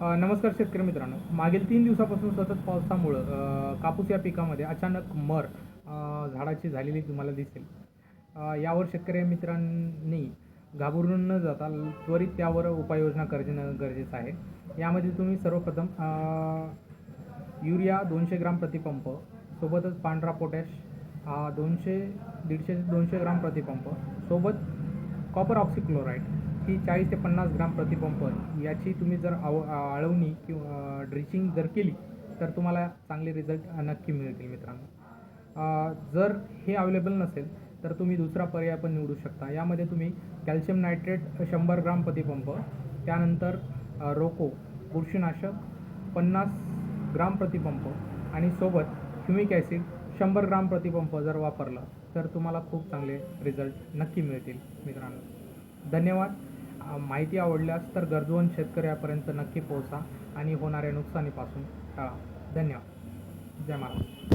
नमस्कार शेतकरी मित्रांनो. मागील तीन दिवसापासून सतत पावसामुळं कापूस या पिकामध्ये अचानक मर झाडाची झालेली तुम्हाला दिसेल. यावर शेतकरी मित्रांनी घाबरून न जाता त्वरित त्यावर उपाययोजना करणं गरजेचं आहे. यामध्ये तुम्ही सर्वप्रथम युरिया दोनशे ग्राम प्रतिपंप सोबतच पांढरा पोटॅश दोनशे दीडशे ते दोनशे ग्राम प्रतिपंप सोबत कॉपर ऑक्सिक्लोराईड ही चाळीस ते पन्नास ग्राम प्रतिपंप याची तुम्ही जर आव आळवणी किंवा ड्रिचिंग जर केली तर तुम्हाला चांगले रिझल्ट नक्की मिळतील मित्रांनो. जर हे अवेलेबल नसेल तर तुम्ही दुसरा पर्याय पण निवडू शकता. यामध्ये तुम्ही कॅल्शियम नायट्रेट शंभर ग्राम प्रतिपंप त्यानंतर रोको बुरशीनाशक पन्नास ग्राम प्रतिपंप आणि सोबत ह्युमिक ॲसिड शंभर ग्राम प्रतिपंप जर वापरलं तर तुम्हाला खूप चांगले रिझल्ट नक्की मिळतील मित्रांनो. धन्यवाद. माहिती आवडल्यास तर गरजवंत शेतकऱ्यापर्यंत नक्की पोहोचा आणि होणाऱ्या नुकसानीपासून टाळा. धन्यवाद. जय महाराज.